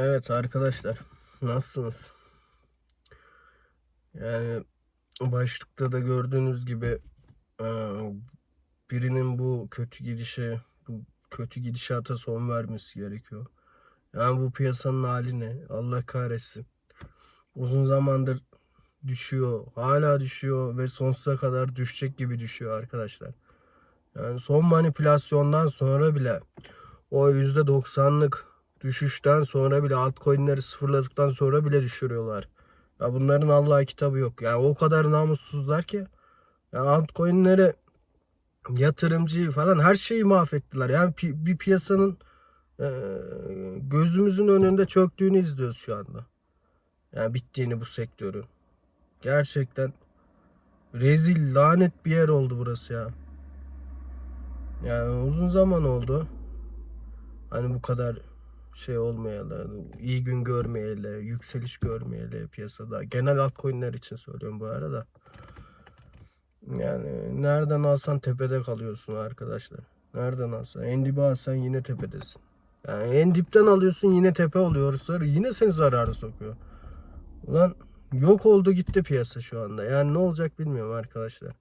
Evet arkadaşlar nasılsınız? Yani başlıkta da gördüğünüz gibi e, birinin bu kötü gidişe bu kötü gidişata son vermesi gerekiyor. Yani bu piyasanın hali ne? Allah kahretsin. Uzun zamandır düşüyor. Hala düşüyor ve sonsuza kadar düşecek gibi düşüyor arkadaşlar. Yani son manipülasyondan sonra bile o %90'lık düşüşten sonra bile altcoin'leri sıfırladıktan sonra bile düşürüyorlar. Ya bunların Allah'a kitabı yok. Yani o kadar namussuzlar ki ya altcoin'leri yatırımcıyı falan her şeyi mahvettiler. Yani pi- bir piyasanın e, gözümüzün önünde çöktüğünü izliyoruz şu anda. Yani bittiğini bu sektörün. Gerçekten rezil, lanet bir yer oldu burası ya. Yani uzun zaman oldu. Hani bu kadar şey olmayalı, iyi gün görmeyeli, yükseliş görmeyeli piyasada. Genel altcoin'ler için söylüyorum bu arada. Yani nereden alsan tepede kalıyorsun arkadaşlar. Nereden alsan. En dibe alsan yine tepedesin. Yani en dipten alıyorsun yine tepe oluyor. Yine seni zarara sokuyor. Ulan yok oldu gitti piyasa şu anda. Yani ne olacak bilmiyorum arkadaşlar.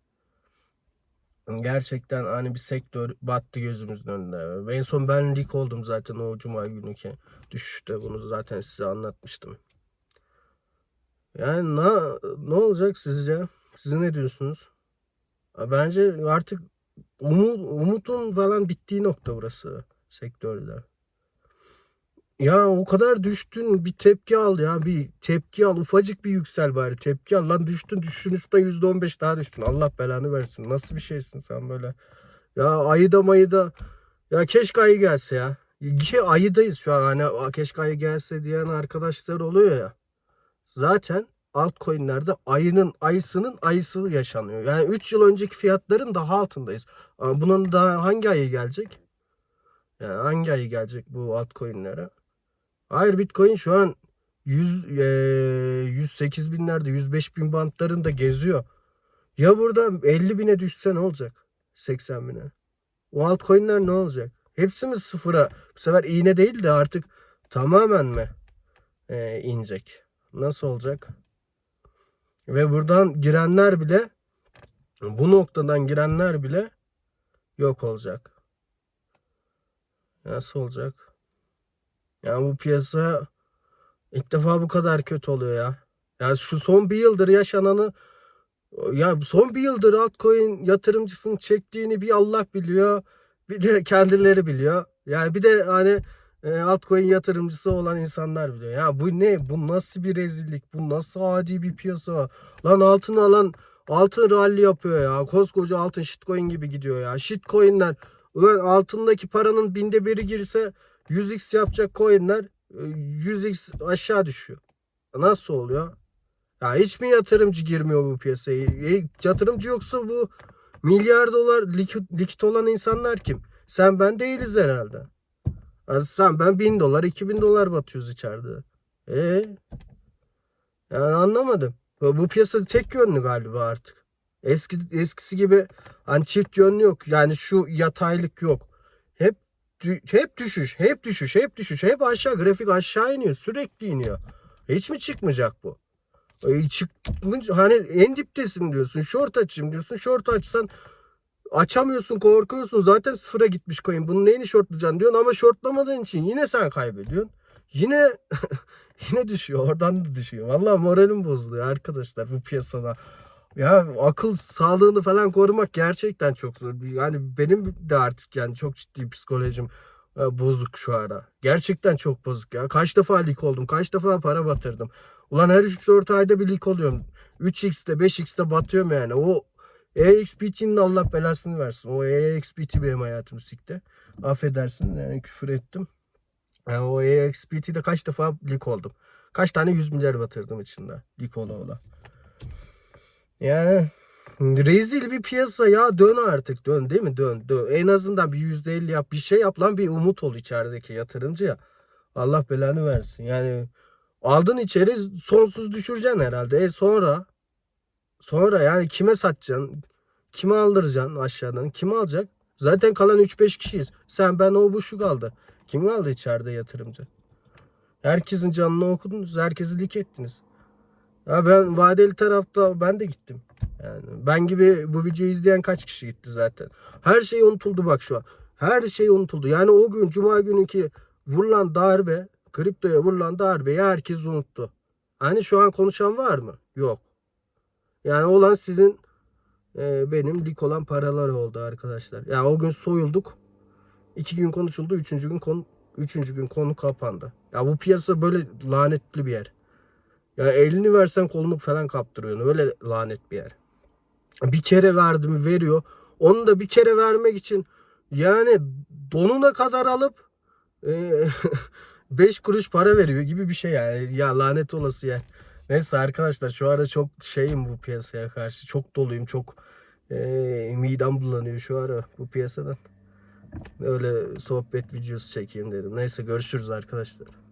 Gerçekten hani bir sektör battı gözümüzün önünde. En son ben lig oldum zaten o cuma günü ki düşüşte bunu zaten size anlatmıştım. Yani ne, ne olacak sizce? Siz ne diyorsunuz? Bence artık umut, umutun falan bittiği nokta burası sektörde. Ya o kadar düştün bir tepki al ya bir tepki al ufacık bir yüksel bari tepki al. Lan düştün düşüşün üstüne yüzde on beş daha düştün. Allah belanı versin. Nasıl bir şeysin sen böyle? Ya ayıda mayıda ya keşke ayı gelse ya. Ki ayıdayız şu an. Hani "Aa, keşke ayı gelse diyen arkadaşlar oluyor ya. Zaten altcoin'lerde ayının ayısının ayısı yaşanıyor. Yani 3 yıl önceki fiyatların daha altındayız. Ama bunun daha hangi ayı gelecek? Yani hangi ayı gelecek bu altcoin'lere Hayır Bitcoin şu an 100, eee, 108 binlerde 105 bin bantlarında geziyor. Ya burada 50 bine düşse ne olacak? 80 bine. O altcoin'ler ne olacak? Hepsi mi sıfıra? Bu sefer iğne değil de artık tamamen mi eee, inecek? Nasıl olacak? Ve buradan girenler bile bu noktadan girenler bile yok olacak. Nasıl olacak? Yani bu piyasa ilk defa bu kadar kötü oluyor ya. Ya şu son bir yıldır yaşananı ya son bir yıldır altcoin yatırımcısının çektiğini bir Allah biliyor. Bir de kendileri biliyor. Yani bir de hani e, altcoin yatırımcısı olan insanlar biliyor. Ya bu ne? Bu nasıl bir rezillik? Bu nasıl adi bir piyasa? Lan altın alan altın rally yapıyor ya. Koskoca altın shitcoin gibi gidiyor ya. Shitcoinler ulan altındaki paranın binde biri girse 100x yapacak coinler e, 100x aşağı düşüyor. Nasıl oluyor? Ya hiç mi yatırımcı girmiyor bu piyasaya? E, yatırımcı yoksa bu milyar dolar likit, likit olan insanlar kim? Sen ben değiliz herhalde. Ya sen ben 1000 dolar 2000 dolar batıyoruz içeride. E yani anlamadım. Bu piyasa tek yönlü galiba artık. Eski eskisi gibi hani çift yönlü yok. Yani şu yataylık yok. Hep dü- hep düşüş, hep düşüş, hep düşüş, hep aşağı grafik aşağı iniyor, sürekli iniyor. Hiç mi çıkmayacak bu? E, çıkmış hani en diptesin diyorsun. Short açayım diyorsun. Short açsan açamıyorsun, korkuyorsun. Zaten sıfıra gitmiş coin. Bunun neyini shortlayacaksın diyorsun ama shortlamadığın için yine sen kaybediyorsun. Yine yine düşüyor. Oradan da düşüyor. Vallahi moralim bozuluyor arkadaşlar bu piyasada. Ya akıl sağlığını falan korumak gerçekten çok zor. Yani benim de artık yani çok ciddi psikolojim e, bozuk şu ara. Gerçekten çok bozuk ya. Kaç defa lik oldum. Kaç defa para batırdım. Ulan her 3-4 ayda bir lik oluyorum. 3x'te 5x'te batıyorum yani. O EXPT'nin Allah belasını versin. O EXPT benim hayatımı sikti. Affedersin yani küfür ettim. Yani o EXPT'de kaç defa lik oldum. Kaç tane 100 milyar batırdım içinde. Lik ola ola. Yani rezil bir piyasa ya. Dön artık dön değil mi? Dön dön. En azından bir yüzde elli yap bir şey yap lan bir umut ol içerideki yatırımcıya Allah belanı versin. Yani aldın içeri sonsuz düşüreceksin herhalde. E sonra? Sonra yani kime satacaksın? Kime aldıracaksın aşağıdan? Kim alacak? Zaten kalan 3-5 kişiyiz. Sen ben o bu şu kaldı. Kim kaldı içeride yatırımcı? Herkesin canını okudunuz. Herkesi lik ettiniz. Ya ben vadeli tarafta ben de gittim. Yani ben gibi bu videoyu izleyen kaç kişi gitti zaten. Her şey unutuldu bak şu an. Her şey unutuldu. Yani o gün cuma günüki vurulan darbe, kriptoya vurulan darbeyi herkes unuttu. Hani şu an konuşan var mı? Yok. Yani olan sizin e, benim lik olan paralar oldu arkadaşlar. Yani o gün soyulduk. İki gün konuşuldu. Üçüncü gün konu, üçüncü gün konu kapandı. Ya bu piyasa böyle lanetli bir yer. Ya elini versen kolunu falan kaptırıyorsun. Öyle lanet bir yer. Bir kere verdim veriyor. Onu da bir kere vermek için yani donuna kadar alıp 5 kuruş para veriyor gibi bir şey yani. Ya lanet olası ya. Neyse arkadaşlar şu ara çok şeyim bu piyasaya karşı. Çok doluyum. Çok e, midem bulanıyor şu ara bu piyasadan. Öyle sohbet videosu çekeyim dedim. Neyse görüşürüz arkadaşlar.